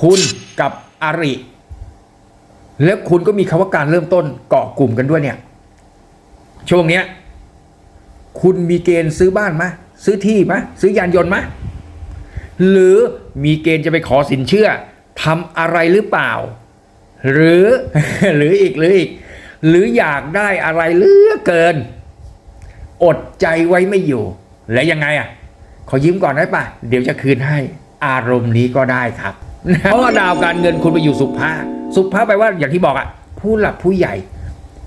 คุณกับอาริ แล้วคุณก็มีคำว่าการเริ่มต้นเกาะกลุ่มกันด้วยเนี่ย ช่วงเนี้ย คุณมีเกณฑ์ซื้อบ้านไหมซื้อที่ไหมซื้อยานยนต์ไหมหรือมีเกณฑ์จะไปขอสินเชื่อทำอะไรหรือเปล่า หรือหรืออีกหรืออีก หรืออยากได้อะไรเหลือเกิน อดใจไว้ไม่อยู่ และยังไงอะ ขอยืมก่อนได้ป่ะ เดี๋ยวจะคืนให้อารมณ์นี้ก็ได้ครับ เพราะว่าดาวการเงินคุณไปอยู่สุภาสุภาแปลว่าอย่างที่บอกอะผู้หลักผู้ใหญ่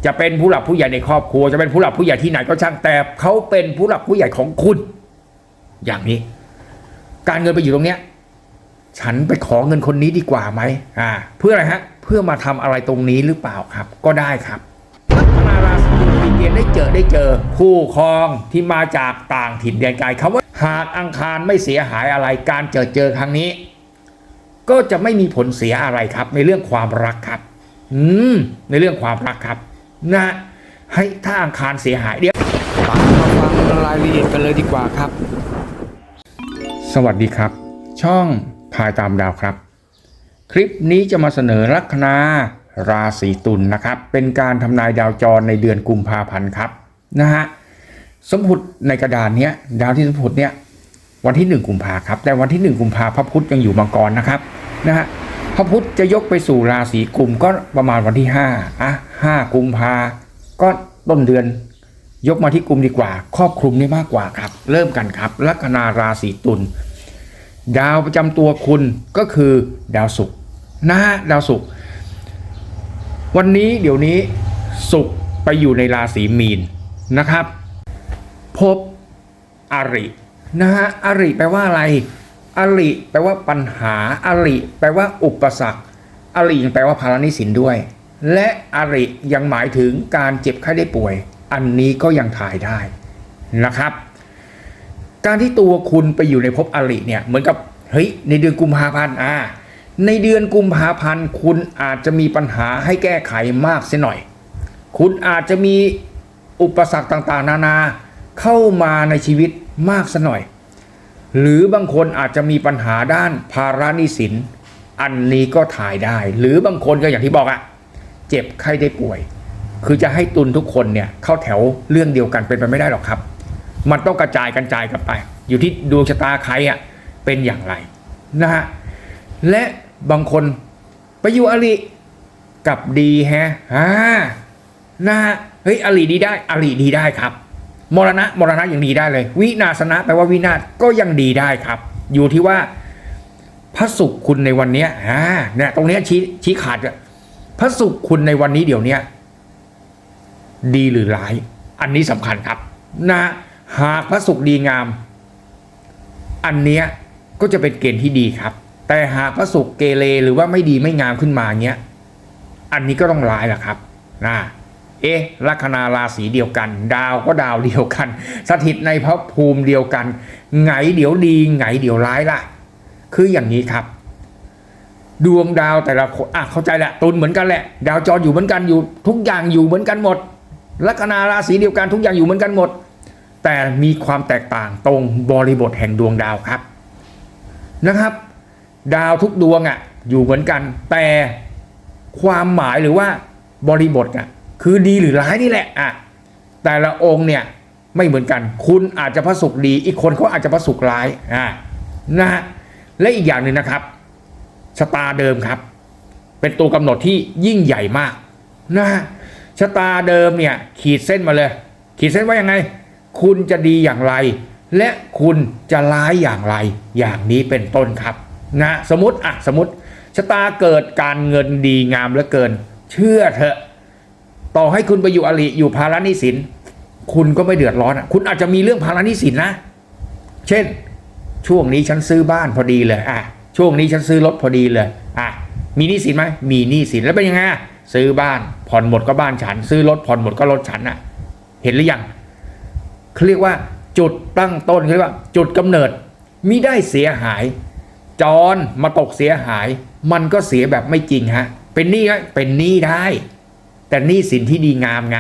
จะเป็นผู้หลักผู้ใหญ่ในครอบครัว จะเป็นผู้หลักผู้ใหญ่ที่ไหนก็ช่างแต่เขาเป็นผู้หลักผู้ใหญ่ของคุณ อย่างนี้ การเงินไปอยู่ตรงเนี้ย ฉันไปขอเงินคนนี้ดีกว่าไหมอ่า เพื่ออะไรฮะ เพื่อมาทำอะไรตรงนี้หรือเปล่าครับ ก็ได้ครับลัคนาราศีมีเกณฑ์ได้เจอได้เจอ คู่ครองที่มาจากต่างถิ่นแดนไกลคำว่าหากอังคารไม่เสียหายอะไรการเจอเจอครั้งนี้ ก็จะไม่มีผลเสียอะไรครับ ในเรื่องความรักครับ อืม ในเรื่องความรักครับ นะให้ถ้าอังคารเสียหายเดี๋ยวตามมาฟังรายละเอียดกันเลยดีกว่าครับ สวัสดีครับ ช่องพายตามดาวครับ คลิปนี้จะมาเสนอลัคนาราศีตุลนะครับ เป็นการทำนายดาวจรในเดือนกุมภาพันธ์ครับนะฮะสมพุติในกระดานเนี้ยดาวที่สมพุติเนี้ย วันที่ 1 กุมภาครับ แต่วันที่ 1 กุมภาพระพุธยังอยู่มังกรนะครับนะฮะพระพุธจะยกไปสู่ราศีกุมก็ประมาณวันที่5อะ5กุมภาก็ต้นเดือนยกมาที่กลุ่มดีกว่า ครอบคลุมได้มากกว่าครับ เริ่มกันครับ ลัคนาราศีตุลดาวประจำตัวคุณก็คือดาวศุกร์นะฮะดาวศุกร์วันนี้เดี๋ยวนี้ศุกร์ไปอยู่ในราศีมีนนะครับ พบอริ นะฮะอริแปลว่าอะไร อริแปลว่าปัญหา อริแปลว่าอุปสรรค อริยังแปลว่าภาระนิสินด้วย และอริยังหมายถึงการเจ็บไข้ได้ป่วย อันนี้ก็ยังถ่ายได้นะครับ การที่ตัวคุณไปอยู่ในภพอริเนี่ย เหมือนกับเฮ้ยในเดือนกุมภาพันธ์อ่าในเดือนกุมภาพันธ์คุณอาจจะมีปัญหาให้แก้ไขมากเสียหน่อย คุณอาจจะมีอุปสรรคต่างๆ นานาเข้ามาในชีวิต มากสัหน่อย หรือบางคนอาจจะมีปัญหาด้านภาระหนี้สิน อันนี้ก็ถ่ายได้ หรือบางคนก็อย่างที่บอกอะเจ็บไข้ได้ป่วย คือจะให้ตุนทุกคนเนี่ยเข้าแถวเรื่องเดียวกันเป็นไปไม่ได้หรอกครับ มันต้องกระจายกันจายกันไป อยู่ที่ดวงชะตาใครอะเป็นอย่างไรนะฮะและบางคนไปอยู่อริกับดีแฮะอ่านะฮะเฮ้ยอริดีได้อริดีได้ครับ มรณะมรณะยังดีได้เลย วินาศนะแปลว่าวินาศก็ยังดีได้ครับ อยู่ที่ว่าพระศุกร์คุณในวันนี้ยอ่าเนี่ยตรงนี้ชี้ชี้ขาดอะพระศุกร์คุณในวันนี้เดี๋ยวเนี้ดีหรือร้าย อันนี้สำคัญครับ นะหากพระศุกร์ดีงาม อันเนี้ยก็จะเป็นเกณฑ์ที่ดีครับ แต่หากพระศุกร์เกเรหรือว่าไม่ดีไม่งามขึ้นมาเงี้ย อันนี้ก็ต้องร้ายแหละครับ นะ เอ๊ะลัคนาราศีเดียวกัน ดาวก็ดาวเดียวกัน สถิตในภพภูมิเดียวกัน ไงเดี๋ยวดีไงเดี๋ยวร้ายล่ะ คืออย่างนี้ครับ ดวงดาวแต่ละคนอะเข้าใจแหละตุลเหมือนกันแหละ ดาวจรอยู่เหมือนกันอยู่ ทุกอย่างอยู่เหมือนกันหมด ลัคนาราศีเดียวกันทุกอย่างอยู่เหมือนกันหมด แต่มีความแตกต่างตรงบริบทแห่งดวงดาวครับนะครับ ดาวทุกดวงอะอยู่เหมือนกัน แต่ความหมายหรือว่าบริบทอะ คือดีหรือร้ายนี่แหละอะแต่ละองค์เนี่ยไม่เหมือนกัน คุณอาจจะพระศุกร์ดี อีกคนเขาอาจจะพระศุกร์ร้ายอะนะฮะและอีกอย่างหนึ่งนะครับชะตาเดิมครับ เป็นตัวกำหนดที่ยิ่งใหญ่มากนะฮะชะตาเดิมเนี่ยขีดเส้นมาเลย ขีดเส้นว่ายังไง คุณจะดีอย่างไร และคุณจะร้ายอย่างไร อย่างนี้เป็นต้นครับนะสมมติอะสมมติชะตาเกิดการเงินดีงามเหลือเกิน เชื่อเถอะ ต่อให้คุณไปอยู่อริอยู่ภาระหนี้สิน คุณก็ไม่เดือดร้อนอะคุณอาจจะมีเรื่องภาระหนี้สินนะ เช่น ช่วงนี้ฉันซื้อบ้านพอดีเลยอะช่วงนี้ฉันซื้อรถพอดีเลยอะมีหนี้สินไหมมีหนี้สินแล้วเป็นยังไงซื้อบ้านผ่อนหมดก็บ้านฉัน ซื้อรถผ่อนหมดก็รถฉันอะ เห็นหรือยังเขาเรียกว่าจุดตั้งต้นเขาเรียกว่า จุดกำเนิดมิได้เสียหายจรมาตกเสียหาย มันก็เสียแบบไม่จริงฮะ เป็นหนี้ไหมเป็นหนี้ได้ แต่หนี้สินที่ดีงามไง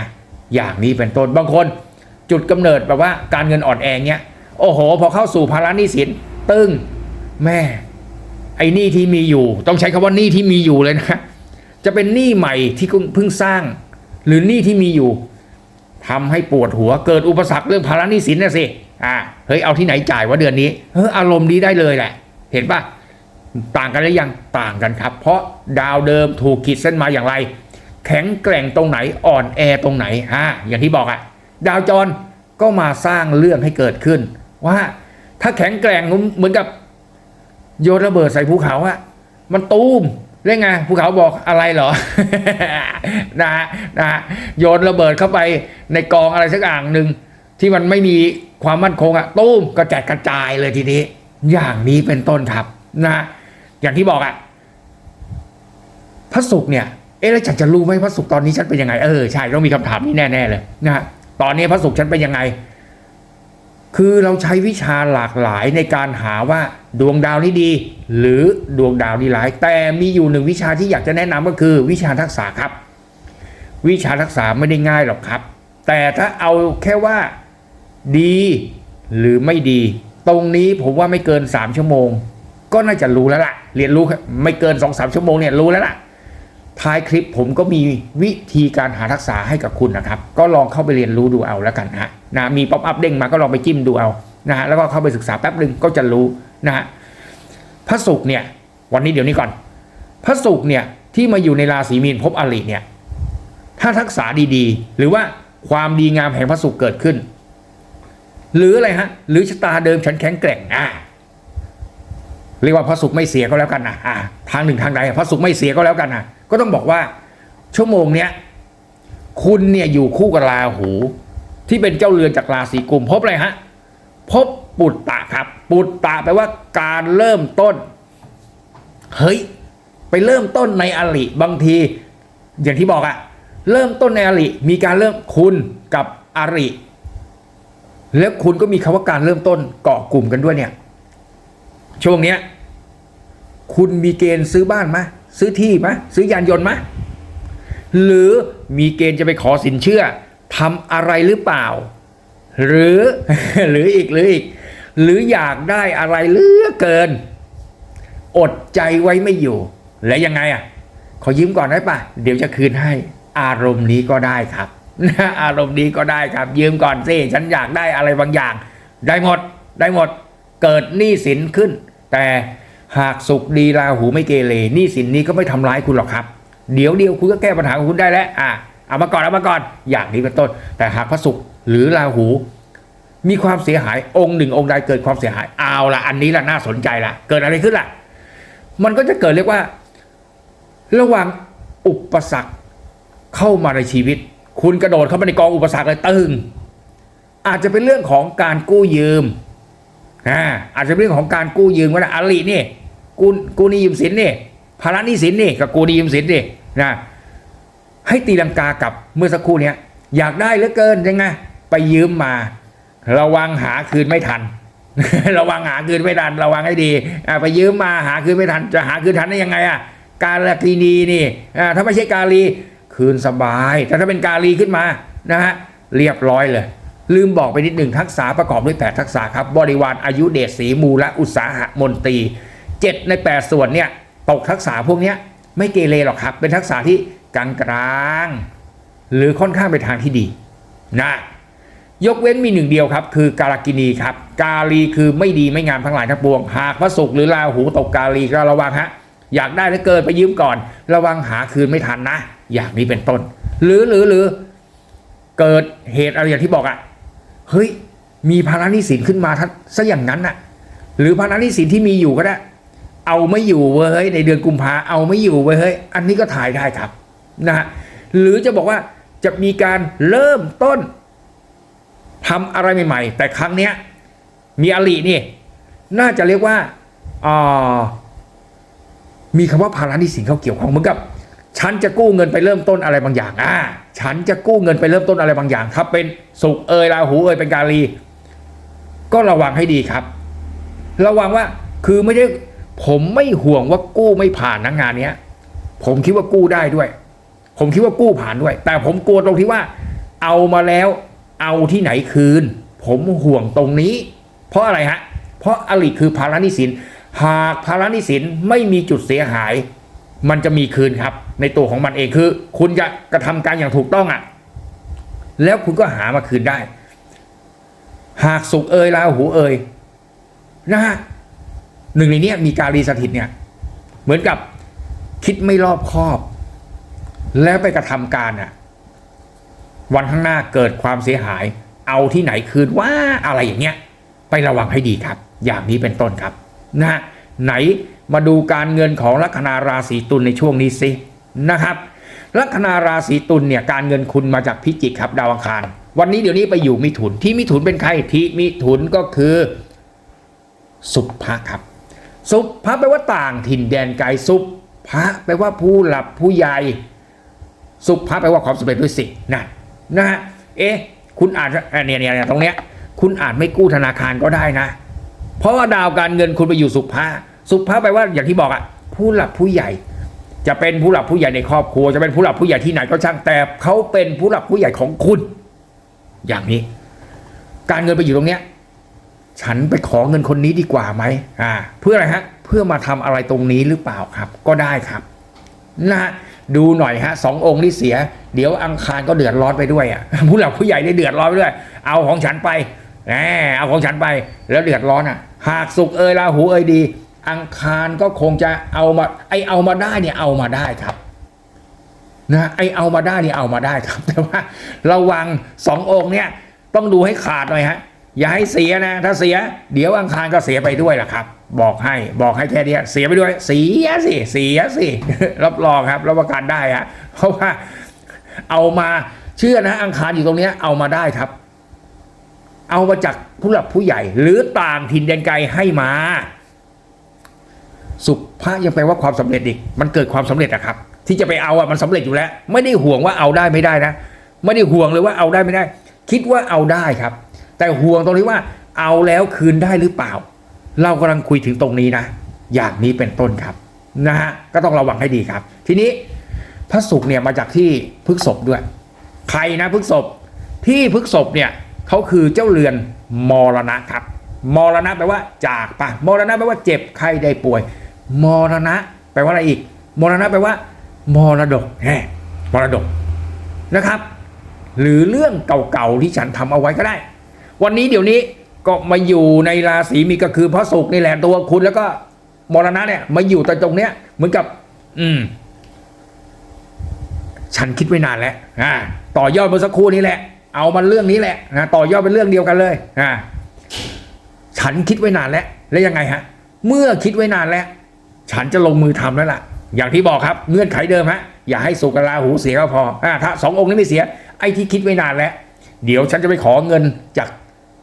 อย่างนี้เป็นต้นบางคน จุดกำเนิดแบบว่าการเงินอ่อนแอเงี้ยโอ้โห พอเข้าสู่ภาระหนี้สินตึ้งแม่ ไอ้หนี้ที่มีอยู่ ต้องใช้คำว่าหนี้ที่มีอยู่เลยนะจะเป็นหนี้ใหม่ที่เพิ่งสร้าง หรือหนี้ที่มีอยู่ทำให้ปวดหัวเกิดอุปสรรคเรื่องภาระหนี้สินนะสิอ่าเฮ้ยเอาที่ไหนจ่ายวะเดือนนี้เฮ้ยอารมณ์ดีได้เลยแหละ เห็นปะต่างกันหรือยังต่างกันครับ เพราะดาวเดิมถูกขีดเส้นมาอย่างไร แข็งแกร่งตรงไหนอ่อนแอตรงไหนอ่าอย่างที่บอกอะดาวจรก็มาสร้างเรื่องให้เกิดขึ้น ว่าถ้าแข็งแกร่งเหมือนกับโยนระเบิดใส่ภูเขาอะมันตูมเล่นไงภูเขาบอกอะไรเหรอนะฮะนะโยนระเบิดเข้าไปในกองอะไรสักอย่างหนึ่งที่มันไม่มีความมั่นคงอะตูมกระจัดกระจายเลยทีนี้ อย่างนี้เป็นต้นครับนะฮะอย่างที่บอกอะพระศุกร์เนี่ย เอ๊ะแล้วฉันจะรู้ไหมพระศุกร์ตอนนี้ฉันเป็นยังไง เออใช่ต้องมีคำถามนี้แน่ ๆ เลยนะตอนนี้พระศุกร์ฉันเป็นยังไง คือเราใช้วิชาหลากหลายในการหาว่าดวงดาวนี้ดี หรือดวงดาวนี้ร้าย แต่มีอยู่หนึ่งวิชาที่อยากจะแนะนำก็คือ วิชาทักษะครับ วิชาทักษะไม่ได้ง่ายหรอกครับ แต่ถ้าเอาแค่ว่าดีหรือไม่ดี ตรงนี้ผมว่าไม่เกิน 3 ชั่วโมง ก็น่าจะรู้แล้วล่ะ เรียนรู้ไม่เกิน 2-3 ชั่วโมงเนี่ยรู้แล้วล่ะ ท้ายคลิปผมก็มีวิธีการหาทักษะให้กับคุณนะครับ ก็ลองเข้าไปเรียนรู้ดูเอาแล้วกันนะฮะนะมีป๊อปอัพเด้งมาก็ลองไปจิ้มดูเอานะฮะแล้วก็เข้าไปศึกษาแป๊บหนึ่งก็จะรู้นะฮะพระศุกร์เนี่ย วันนี้เดี๋ยวนี้ก่อน พระศุกร์เนี่ยที่มาอยู่ในราศีมีนภพอริเนี่ย ถ้าทักษะดีๆ หรือว่าความดีงามแห่งพระศุกร์เกิดขึ้น หรืออะไรฮะ หรือชะตาเดิมฉันแข็งแกร่งอ่าเรียกว่าพระศุกร์ไม่เสียก็แล้วกันนะอ่าทางหนึ่งทางใดพระศุกร์ไม่เสียก็แล้วกันนะ ก็ต้องบอกว่าชั่วโมงเนี้ยคุณเนี่ยอยู่คู่กับราหู ที่เป็นเจ้าเรือนจากราศีกุมพบอะไรฮะพบปุตตะครับ ปุตตะแปลว่าการเริ่มต้น เฮ้ย ไปเริ่มต้นในอริบางที อย่างที่บอกอะเริ่มต้นในอริมีการเริ่มคุณกับอริแล้วคุณก็มีคำว่าการเริ่มต้นเกาะกลุ่มกันด้วยเนี่ย ช่วงเนี้ย คุณมีเกณฑ์ซื้อบ้านไหม ซื้อที่ไหมซื้อยานยนต์ไหมหรือมีเกณฑ์จะไปขอสินเชื่อทำอะไรหรือเปล่า หรือหรืออีกหรืออีก หรืออยากได้อะไรเหลือเกิน อดใจไว้ไม่อยู่ แล้วยังไงอะ ขอยืมก่อนได้ปะเดี๋ยวจะคืนให้ อารมณ์นี้ก็ได้ครับอารมณ์นี้ก็ได้ครับ ยืมก่อนสิฉันอยากได้อะไรบางอย่าง ได้หมดได้หมด เกิดหนี้สินขึ้น แต่ หากสุขดีราหูไม่เกเรหนี้สินนี้ก็ไม่ทำร้ายคุณหรอกครับ เดี๋ยวเดียวคุณก็แก้ปัญหาของคุณได้แล้วอะเอามาก่อนเอามาก่อนอย่างนี้เป็นต้น แต่หากพระศุกร์หรือราหู มีความเสียหายองค์หนึ่งองค์ใดเกิดความเสียหายเอาละอันนี้ละน่าสนใจละเกิดอะไรขึ้นล่ะ มันก็จะเกิดเรียกว่า ระหว่างอุปสรรคเข้ามาในชีวิต คุณกระโดดเข้ามาในกองอุปสรรคเลยตึงอาจจะเป็นเรื่องของการกู้ยืมอ่าอาจจะเป็นเรื่องของการกู้ยืมก็ได้อลีนี่ กูกูนี้ยืมสินนี่ภาระนี้สินนี่กับกูนี้ยืมสินนี่นะให้ตีลังกากับเมื่อสักครู่เนี้ยอยากได้เหลือเกินยังไงไปยืมมา ระวังหาคืนไม่ทัน ระวังหาคืนไม่ทัน ระวังให้ดีอ่าไปยืมมาหาคืนไม่ทัน จะหาคืนทันได้ยังไงอะการลกีนีนี่อ่าถ้าไม่ใช่กาลีคืนสบาย แต่ถ้าเป็นกาลีขึ้นมานะฮะเรียบร้อยเลย ลืมบอกไปนิดหนึ่งทักษะประกอบด้วย 8 ทักษะครับ บริวารอายุเดชสีมูและอุตสาหะมนตรี 7 ใน 8 ส่วนเนี่ยตกทักษะพวกนี้ไม่เกเรหรอกครับ เป็นทักษะที่กลางกลางหรือค่อนข้างไปทางที่ดีนะยกเว้นมีหนึ่งเดียวครับ คือกาลกินีครับ กาลีคือไม่ดีไม่งามทั้งหลายทั้งปวง หากพระศุกร์หรือราหูตกกาลีก็ระวังฮะอยากได้แล้วเกินไปยืมก่อน ระวังหาคืนไม่ทันนะ อย่างนี้เป็นต้น หรือหรือหรือเกิดเหตุอะไรอย่างที่บอกอะ่ะเฮ้ยมีภาระหนี้สินขึ้นมาทัซะอย่างนั้นน่ะ หรือภาระหนี้สินที่มีอยู่ก็ได้ เอาไม่อยู่เว้ยในเดือนกุมภาเอาไม่อยู่เว้ยอันนี้ก็ถ่ายได้ครับนะฮะหรือจะบอกว่าจะมีการเริ่มต้นทำอะไรใหม่ ๆ แต่ครั้งเนี้ยมีอลีนี่ น่าจะเรียกว่าอมีคำว่าภาระหนี้สินเข้าเกี่ยวข้องเหมือนกับ ฉันจะกู้เงินไปเริ่มต้นอะไรบางอย่างอ่าฉันจะกู้เงินไปเริ่มต้นอะไรบางอย่างถ้าเป็นสุกเอยราหูเอยเป็นกาลี ก็ระวังให้ดีครับ ระวังว่าคือไม่ได้ ผมไม่ห่วงว่ากู้ไม่ผ่านนะงานเนี้ย ผมคิดว่ากู้ได้ด้วย ผมคิดว่ากู้ผ่านด้วย แต่ผมกลัวตรงที่ว่า เอามาแล้วเอาที่ไหนคืน ผมห่วงตรงนี้ เพราะอะไรฮะ เพราะอลิคือภาระนี้สิน หากภาระนี้สินไม่มีจุดเสียหาย มันจะมีคืนครับ ในตัวของมันเองคือ คุณจะกระทำการอย่างถูกต้องอะ่ะ แล้วคุณก็หามาคืนได้ หากสุขเอยลาหูเอยนะฮะ หนึ่งในนี้มีการรีสถิตเนี่ย เหมือนกับคิดไม่รอบคอบ แล้วไปกระทำการอะ วันข้างหน้าเกิดความเสียหาย เอาที่ไหนคืนว่าอะไรอย่างเงี้ย ไประวังให้ดีครับ อย่างนี้เป็นต้นครับนะฮะไหนมาดูการเงินของลัคนาราศีตุลในช่วงนี้สินะครับ ลัคนาราศีตุลเนี่ยการเงินคุณมาจากพิจิกครับ ดาวอังคาร วันนี้เดี๋ยวนี้ไปอยู่มิถุนที่มิถุนเป็นใครที่มิถุนก็คือ สุภะครับ สุภะแปลว่าต่างถิ่นแดนไกลสุภะแปลว่าผู้หลับผู้ใหญ่สุภะแปลว่าความสำเร็จด้วยสินะนะฮะเอ๊ะคุณอาจจะเออเนี่ยเนี่ยตรงเนี้ยคุณอาจไม่กู้ธนาคารก็ได้นะ เพราะว่าดาวการเงินคุณไปอยู่สุภะสุภะแปลว่าอย่างที่บอกอะผู้หลับผู้ใหญ่ จะเป็นผู้หลับผู้ใหญ่ในครอบครัว จะเป็นผู้หลับผู้ใหญ่ที่ไหนก็ช่างแต่เขาเป็นผู้หลับผู้ใหญ่ของคุณ อย่างนี้ การเงินไปอยู่ตรงเนี้ย ฉันไปขอเงินคนนี้ดีกว่าไหมอ่า เพื่ออะไรฮะ เพื่อมาทำอะไรตรงนี้หรือเปล่าครับ ก็ได้ครับ นะฮะดูหน่อยฮะสององค์ที่เสีย เดี๋ยวอังคารก็เดือดร้อนไปด้วยอะผู้หลักผู้ใหญ่ได้เดือดร้อนไปด้วย เอาของฉันไปแหมเอาของฉันไป แล้วเดือดร้อนอะ หากสุกเอยราหูเอยดี อังคารก็คงจะเอามาไอเอามาได้เนี่ยเอามาได้ครับนะไอเอามาได้เนี่ยเอามาได้ครับ แต่ว่าระวังสององค์เนี่ยต้องดูให้ขาดหน่อยฮะ อย่าให้เสียนะ ถ้าเสีย เดี๋ยวอังคารก็เสียไปด้วยล่ะครับ บอกให้บอกให้แค่เนี้เสียไปด้วย เสียสิเสียสิรับรองครับรับประกันได้ฮะเพราะว่าเอามาเชื่อนะ อังคารอยู่ตรงนี้เอามาได้ครับ เอามาจากผู้หลักผู้ใหญ่ หรือต่างถิ่นแดนไกลให้มา สุภาพยังแปลว่าความสำเร็จอีกมันเกิดความสำเร็จอะครับ ที่จะไปเอาอะมันสำเร็จอยู่แล้ว ไม่ได้ห่วงว่าเอาได้ไม่ได้นะ ไม่ได้ห่วงเลยว่าเอาได้ไม่ได้ คิดว่าเอาได้ครับ แต่ห่วงตรงที่ว่าเอาแล้วคืนได้หรือเปล่า เรากำลังคุยถึงตรงนี้นะ อย่างนี้เป็นต้นครับนะฮะก็ต้องระวังให้ดีครับ ทีนี้พระศุกร์เนี่ยมาจากที่พฤกษบด้วย ใครนะพฤกษบที่พฤกษบเนี่ยเขาคือเจ้าเรือนมรณะครับมรณะแปลว่าจากไปมรณะแปลว่าเจ็บไข้ได้ป่วยมรณะ แปลว่าอะไรอีกมรณะแปลว่ามรดกแหมมรดกนะครับ หรือเรื่องเก่าๆที่ฉันทำเอาไว้ก็ได้ วันนี้เดี๋ยวนี้ก็มาอยู่ในราศีมีก็คือพระศุกร์นี่แหละตัวคุณแล้วก็มรณะเนี่ยมาอยู่แต่ตรงเนี้ยเหมือนกับ อืม ฉันคิดไว้นานแล้วอ่าต่อยอดเมื่อสักครู่นี้แหละ เอามันเรื่องนี้แหละนะต่อยอดเป็นเรื่องเดียวกันเลยอ่าฉันคิดไว้นานแล้ว แล้วยังไงฮะ เมื่อคิดไว้นานแล้ว ฉันจะลงมือทำแล้วล่ะ อย่างที่บอกครับ เงื่อนไขเดิมฮะ อย่าให้สุกกับราหูเสียก็พออ่าถ้าสององค์นี้ไม่เสีย ไอ้ที่คิดไว้นานแล้ว เดี๋ยวฉันจะไปขอเงินจาก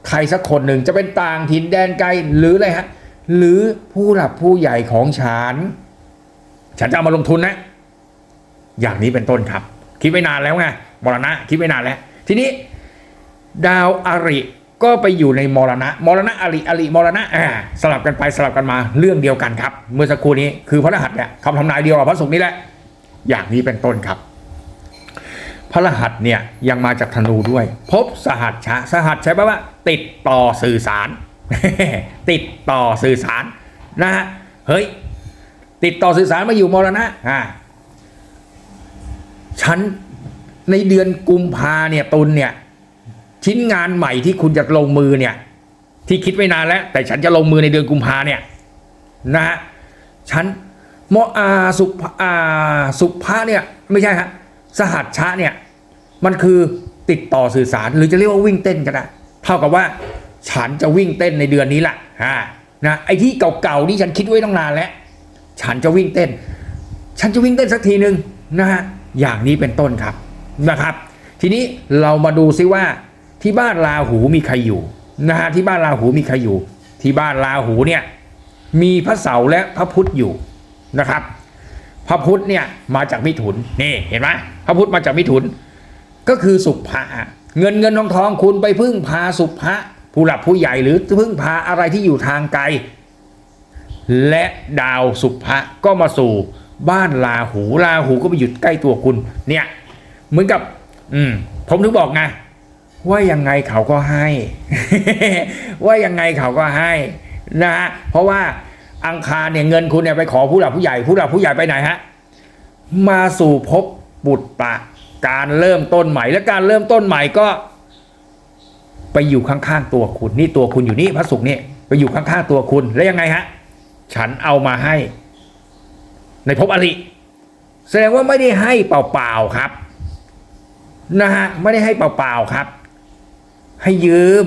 ใครสักคนหนึ่งจะเป็นต่างถิ่นแดนไกลหรืออะไรฮะหรือผู้หลักผู้ใหญ่ของฉัน ฉันจะเอามาลงทุนนะ อย่างนี้เป็นต้นครับ คิดไว้นานแล้วไงมรณะคิดไว้นานแล้ว ทีนี้ ดาวอริก็ไปอยู่ในมรณะมรณะอริอริมรณะอ่าสลับกันไปสลับกันมาเรื่องเดียวกันครับ เมื่อสักครู่นี้คือพระรหัสเนี่ยคำทำนายเดียวกับพระศุกร์นี่แหละ อย่างนี้เป็นต้นครับ พระรหัสเนี่ยยังมาจากธนูด้วย พบสหัสชะสหัสใช้แปลว่า ติดต่อสื่อสาร ติดต่อสื่อสารนะฮะเฮ้ยติดต่อสื่อสารมาอยู่มรณะอ่าฉันในเดือนกุมภาเนี่ยตุลเนี่ยชิ้นงานใหม่ที่คุณจะลงมือเนี่ย ที่คิดไว้นานแล้ว แต่ฉันจะลงมือในเดือนกุมภาเนี่ยนะฮะฉันมออาสุภอาสุภาเนี่ยไม่ใช่ฮะ สหัสชะเนี่ยมันคือติดต่อสื่อสารหรือจะเรียกว่าวิ่งเต้นก็ได้เท่ากับว่า ฉันจะวิ่งเต้นในเดือนนี้แหละอ่านะไอ้ที่เก่าๆที่ฉันคิดไว้ตั้งนานแล้วฉันจะวิ่งเต้น ฉันจะวิ่งเต้นสักทีหนึ่งนะฮะอย่างนี้เป็นต้นครับนะครับ ทีนี้เรามาดูซิว่าที่บ้านราหูมีใครอยู่นะฮะที่บ้านราหูมีใครอยู่ ที่บ้านราหูเนี่ยมีพระเสาร์และพระพุธอยู่นะครับ พระพุธเนี่ยมาจากมิถุนนี่เห็นไหมพระพุธมาจากมิถุน ก็คือสุภะเงินเงินทองทองคุณไปพึ่งพาสุภะผู้หลักผู้ใหญ่หรือพึ่งพาอะไรที่อยู่ทางไกล และดาวสุภะก็มาสู่บ้านลาหูลาหูก็ไปหยุดใกล้ตัวคุณ เนี่ย เหมือนกับ อืม ผมถึงบอกไงว่ายังไงเขาก็ให้ ว่ายังไงเขาก็ให้นะฮะเพราะว่า อังคารเนี่ยเงินคุณเนี่ยไปขอผู้หลักผู้ใหญ่ ผู้หลักผู้ใหญ่ไปไหนฮะมาสู่ภพบุตรปะ การเริ่มต้นใหม่ และการเริ่มต้นใหม่ก็ ไปอยู่ข้างๆตัวคุณนี่ตัวคุณอยู่นี่พระศุกร์นี่ไปอยู่ข้างๆตัวคุณแล้วยังไงฮะฉันเอามาให้ ในภพอริแสดงว่าไม่ได้ให้เปล่าๆครับนะฮะไม่ได้ให้เปล่าๆครับ ให้ยืม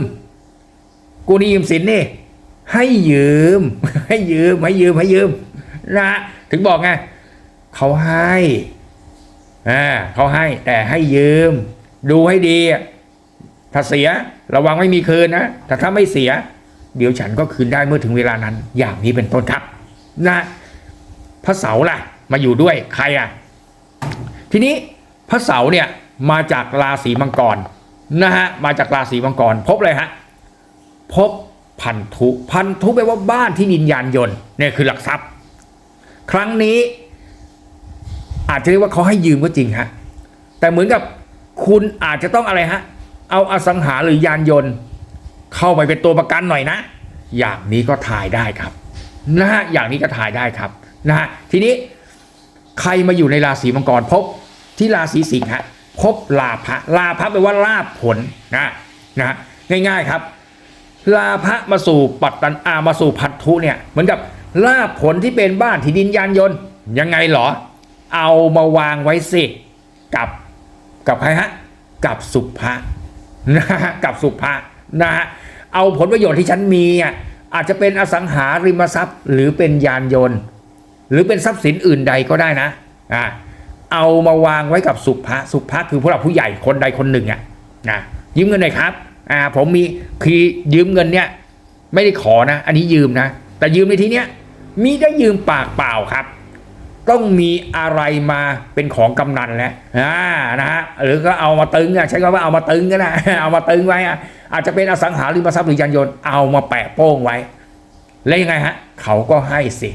กูนี่ยืมสินนี่ ให้ยืม ให้ยืม ให้ยืม ให้ยืม นะ ถึงบอกไงเขาให้อ่าเขาให้แต่ให้ยืม ดูให้ดี ถ้าเสียระวังไม่มีคืนนะแต่ถ้าไม่เสีย เดี๋ยวฉันก็คืนได้เมื่อถึงเวลานั้น อย่างนี้เป็นต้นครับนะพระเสาร์ล่ะ มาอยู่ด้วยใครอะ ทีนี้พระเสาร์เนี่ยมาจากราศีมังกรนะฮะมาจากราศีมังกรพบเลยฮะพบ พันธุ พันธุแปลว่าบ้านที่ดินยานยนต์เนี่ยคือหลักทรัพย์ ครั้งนี้ อาจจะเรียกว่าเขาให้ยืมก็จริงฮะแต่เหมือนกับคุณอาจจะต้องอะไรฮะเอาอสังหาหรือยานยนต์ เข้าไปเป็นตัวประกันหน่อยนะ อย่างนี้ก็ถ่ายได้ครับนะฮะอย่างนี้ก็ถ่ายได้ครับนะฮะทีนี้ใครมาอยู่ในราศีมังกรพบที่ราศีสิงห์ฮะพบลาภะลาภะแปลว่าลาภผลนะนะฮะง่าย ๆครับ ลาภะมาสู่ปัตตันอามาสู่พัทธุเนี่ยเหมือนกับลาภผลที่เป็นบ้านที่ดินยานยนต์ยังไงเหรอ เอามาวางไว้สิกับกับใครฮะกับสุภะนะฮะกับสุภะนะฮะเอาผลประโยชน์ที่ฉันมีอะอาจจะเป็นอสังหาริมทรัพย์ หรือเป็นยานยนต์ หรือเป็นทรัพย์สินอื่นใดก็ได้นะอ่าเอามาวางไว้กับสุภะสุภะคือผู้หลักผู้ใหญ่คนใดคนหนึ่งอะนะยืมเงินหน่อยครับ อ่าผมมีคือยืมเงินเนี่ยไม่ได้ขอนะ อันนี้ยืมนะ แต่ยืมในที่เนี้ยมีได้ยืมปากเปล่าครับ ต้องมีอะไรมาเป็นของกำนันแล้วอ่านะฮะหรือก็เอามาตึงอะใช้คำว่าเอามาตึงก็ได้เอามาตึงไว้อะอาจจะเป็นอสังหาริมทรัพย์หรือยานยนต์เอามาแปะโป้งไว้ แล้วยังไงฮะเขาก็ให้สิ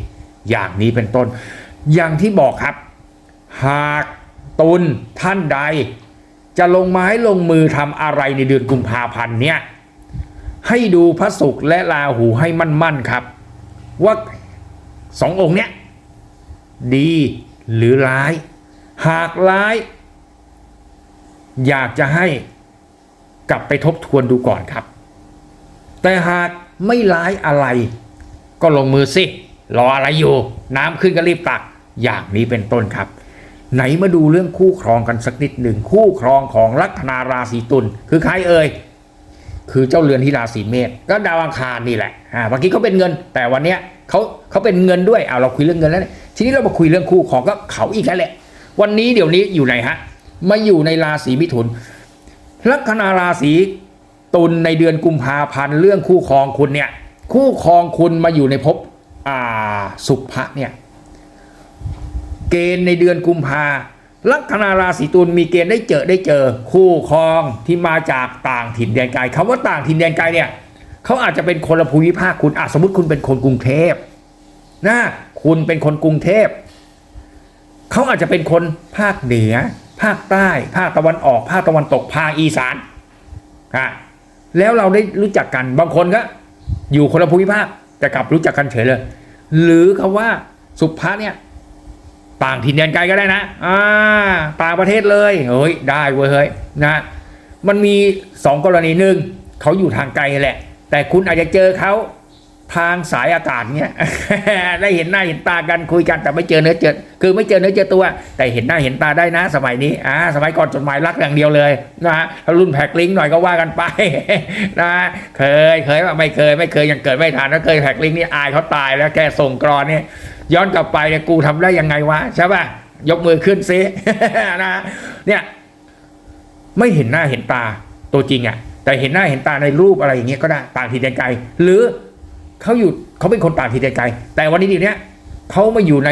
อย่างนี้เป็นต้น อย่างที่บอกครับ หากตุนท่านใด จะลงไม้ลงมือทำอะไรในเดือนกุมภาพันธ์เนี่ยให้ดูพระศุกร์และราหูให้มั่นๆครับ ว่าสององค์เนี้ยดีหรือร้าย หากร้าย อยากจะให้กลับไปทบทวนดูก่อนครับ แต่หากไม่ร้ายอะไร ก็ลงมือสิรออะไรอยู่ น้ำขึ้นก็รีบตักอย่างนี้เป็นต้นครับ ไหนมาดูเรื่องคู่ครองกันสักนิดหนึ่งคู่ครองของลัคนาราศีตุลคือใครเอ่ยคือเจ้าเรือนที่ราศีเมษก็ดาวอังคารนี่แหละอ่าเมื่อกี้เขาเป็นเงิน แต่วันเนี้ยเขาเขาเป็นเงินด้วยเอาเราคุยเรื่องเงินแล้วทีนี้เรามาคุยเรื่องคู่ครองก็เขาอีกแล้วแหละ วันนี้เดี๋ยวนี้อยู่ไหนฮะมาอยู่ในราศีมิถุน ลัคนาราศีตุลในเดือนกุมภาพันธ์เรื่องคู่ครองคุณเนี่ยคู่ครองคุณมาอยู่ในภพอ่าสุภะเนี่ย เกณฑ์ในเดือนกุมภาลัคนาราศีตุลมีเกณฑ์ได้เจอได้เจอ คู่ครองที่มาจากต่างถิ่นแดนไกลคำว่าต่างถิ่นแดนไกลเนี่ยเขาอาจจะเป็นคนละภูมิภาคคุณอะสมมติคุณเป็นคนกรุงเทพนะคุณเป็นคนกรุงเทพเขาอาจจะเป็นคนภาคเหนือ ภาคใต้ ภาคตะวันออก ภาคตะวันตกภาคอีสานอะแล้วเราได้รู้จักกันบางคนก็อยู่คนละภูมิภาคแต่กลับรู้จักกันเฉยเลย หรือคำว่าสุภาเนี่ย ต่างถิ่นแดนไกลก็ได้นะอ่าต่างประเทศเลยเฮ้ยได้เว้ยเฮ้ยนะมันมีสองกรณีหนึ่งเขาอยู่ทางไกลแหละ แต่คุณอาจจะเจอเขาทางสายอากาศเนี้ยได้เห็นหน้าเห็นตากันคุยกันแต่ไม่เจอเนื้อเจอคือไม่เจอเนื้อเจอตัว แต่เห็นหน้าเห็นตาได้นะ สมัยนี้อ่าสมัยก่อนจดหมายรักอย่างเดียวเลยนะฮะถ้ารุ่นแพ็กลิงก์หน่อยก็ว่ากันไปนะเคยเคยว่าไม่เคยไม่เคยยังเกิดไม่ทันถ้าเคยแพ็กลิงก์นี่อายเขาตายแล้วแค่ส่งกรอนเนี่ย ย้อนกลับไปเนี่ยกูทำได้ยังไงวะใช่ป่ะยกมือขึ้นซินะเนี่ยไม่เห็นหน้าเห็นตาตัวจริงอะ่ะ แต่เห็นหน้าเห็นตาในรูปอะไรอย่างเงี้ยก็ได้ต่างถิ่นแดนไกลหรือเขาอยู่เขาเป็นคนต่างถิ่นแดนไกลแต่วันนี้เดี๋ยวนี้เขามาอยู่ใน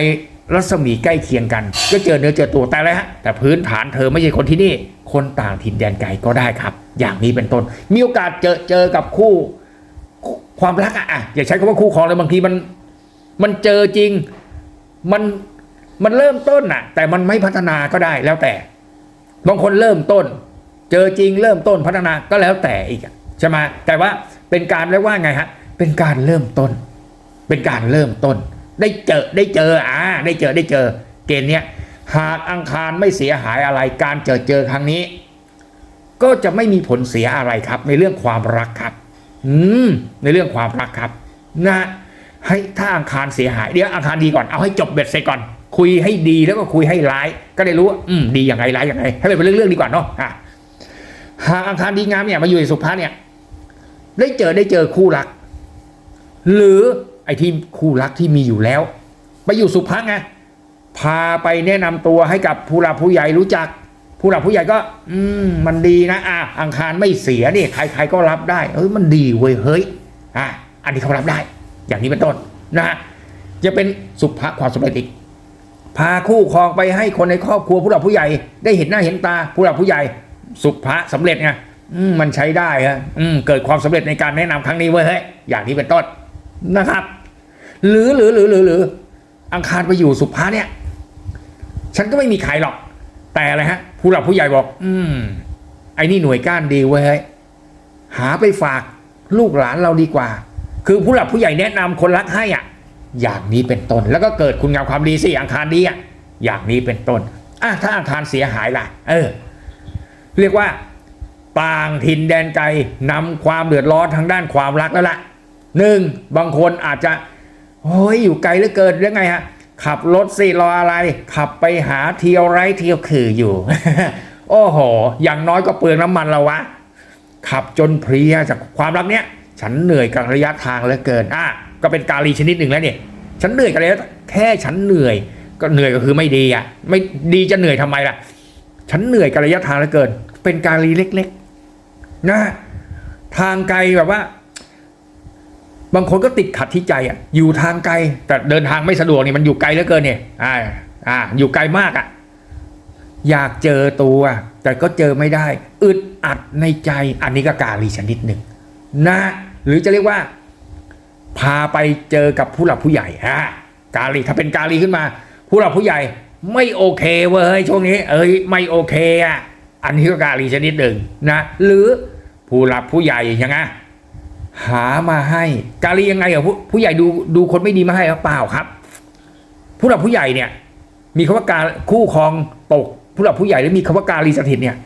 รัศมีใกล้เคียงกัน ก็เจอเนื้อเจอตัวแต่อะไรฮะแต่พื้นฐานเธอไม่ใช่คนที่นี่ คนต่างถิ่นแดนไกลก็ได้ครับ อย่างนี้เป็นต้น มีโอกาสเจอเจอกับคู่ ความรักอะอะอย่าใช้คำว่าคู่ครองเลยบางทีมัน มันเจอจริง มันมันเริ่มต้นน่ะ แต่มันไม่พัฒนาก็ได้แล้วแต่ บางคนเริ่มต้น เจอจริงเริ่มต้นพัฒนาก็แล้วแต่อีกใช่ไหมแต่ว่าเป็นการเรียกว่าไงฮะ เป็นการเริ่มต้น เป็นการเริ่มต้น ได้เจอได้เจออ่าได้เจอได้เจอ เกณฑ์เนี้ยหากอังคารไม่เสียหายอะไรการเจอเจอครั้งนี้ ก็จะไม่มีผลเสียอะไรครับ ในเรื่องความรักครับ อืมในเรื่องความรักครับ นะ ให้ถ้าอังคารเสียหายเดี๋ยวอังคารดีก่อนเอาให้จบเบ็ดเสร็จก่อน คุยให้ดีแล้วก็คุยให้ร้าย ก็ได้รู้ว่าอืมดียังไงร้ายยังไงให้เป็นเรื่องๆดีกว่าเนาะอะหากอังคารดีงามเนี่ยมาอยู่ในสุภาเนี่ย ได้เจอได้เจอคู่รัก หรือไอ้ที่คู่รักที่มีอยู่แล้ว ไปอยู่สุภาไงพาไปแนะนำตัวให้กับผู้หลักผู้ใหญ่รู้จัก ผู้หลักผู้ใหญ่ก็ อืม มันดีนะอะอังคารไม่เสียนี่ใครๆก็รับได้ เอ้ยมันดีเว้ยเฮ้ยอะอันนี้เขารับได้ อย่างนี้เป็นต้นนะฮะจะเป็นสุภาความสำเร็จอีกพาคู่ครองไปให้คนในครอบครัวผู้หลักผู้ใหญ่ ได้เห็นหน้าเห็นตาผู้หลักผู้ใหญ่ สุภาสำเร็จไงมมันใช้ได้ฮะอืมเกิดความสำเร็จในการแนะนำครั้งนี้เว้ยเฮ้ยอย่างนี้เป็นต้นนะครับ หรือหรือหรือหรือหรืออังคารไปอยู่สุภาเนี่ย ฉันก็ไม่มีใครหรอก แต่อะไรฮะ ผู้หลักผู้ใหญ่บอก อืมไอ้นี่หน่วยก้านดีเว้ยเฮ้ยหาไปฝากลูกหลานเราดีกว่า คือผู้หลักผู้ใหญ่แนะนำคนรักให้อะอย่างนี้เป็นต้น แล้วก็เกิดคุณงามความดีสิอังคารดีอะอย่างนี้เป็นต้นอะถ้าอังคารเสียหายล่ะ เออ เรียกว่าต่างถิ่นแดนไกลนำความเดือดร้อนทางด้านความรักแล้วล่ะหนึ่งบางคนอาจจะโอ้ยอยู่ไกลเหลือเกินเรื่องไงฮะขับรถสิรออะไร ขับไปหาเที่ยวไร้เที่ยวคืออยู่ โอ้โห อย่างน้อยก็เปลืองน้ำมันแล้ววะ ขับจนเพลียจากความรักเนี้ย ฉันเหนื่อยกับระยะทางเหลือเกินอะก็เป็นกาลีชนิดหนึ่งแล้วเนี่ยฉันเหนื่อยกับระยะแค่ฉันเหนื่อย ก็เหนื่อยก็คือไม่ดีอะ ไม่ดีจะเหนื่อยทำไมล่ะ ฉันเหนื่อยกับระยะทางเหลือเกิน เป็นกาลีเล็ก ๆ นะ ทางไกลแบบว่า บางคนก็ติดขัดที่ใจอะ อยู่ทางไกล แต่เดินทางไม่สะดวกนี่มันอยู่ไกลเหลือเกินเนี่ยอ่าอ่า อยู่ไกลมากอะอยากเจอตัว แต่ก็เจอไม่ได้ อึดอัดในใจ อันนี้ก็กาลีชนิดหนึ่ง นะหรือจะเรียกว่า พาไปเจอกับผู้หลักผู้ใหญ่ฮะกาลีถ้าเป็นกาลีขึ้นมา ผู้หลักผู้ใหญ่ไม่โอเคเว้ยช่วงนี้ เอ้ยไม่โอเคอะอันนี้ก็กาลีชนิดหนึ่งนะหรือผู้หลักผู้ใหญ่ยังไงหามาให้ กาลียังไงอะผู้ผู้ใหญ่ดูดูคนไม่ดีมาให้หรือเปล่าครับ ผู้หลักผู้ใหญ่เนี่ย มีคำว่าการคู่ครองตกผู้หลักผู้ใหญ่หรือมีคำว่าการีสถิตเนี่ย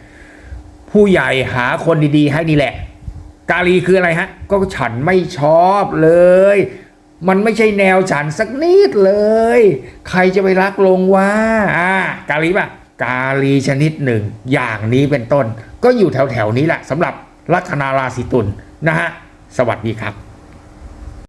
ผู้ใหญ่หาคนดีๆ ให้นี่แหละ กาลีคืออะไรฮะ ก็ฉันไม่ชอบเลย มันไม่ใช่แนวฉันสักนิดเลย ใครจะไปรักลงว่าอ่ากาลีป่ะ กาลีชนิดหนึ่ง อย่างนี้เป็นต้น ก็อยู่แถวๆนี้แหละสำหรับลัคนาราศีตุลนะฮะ สวัสดีครับ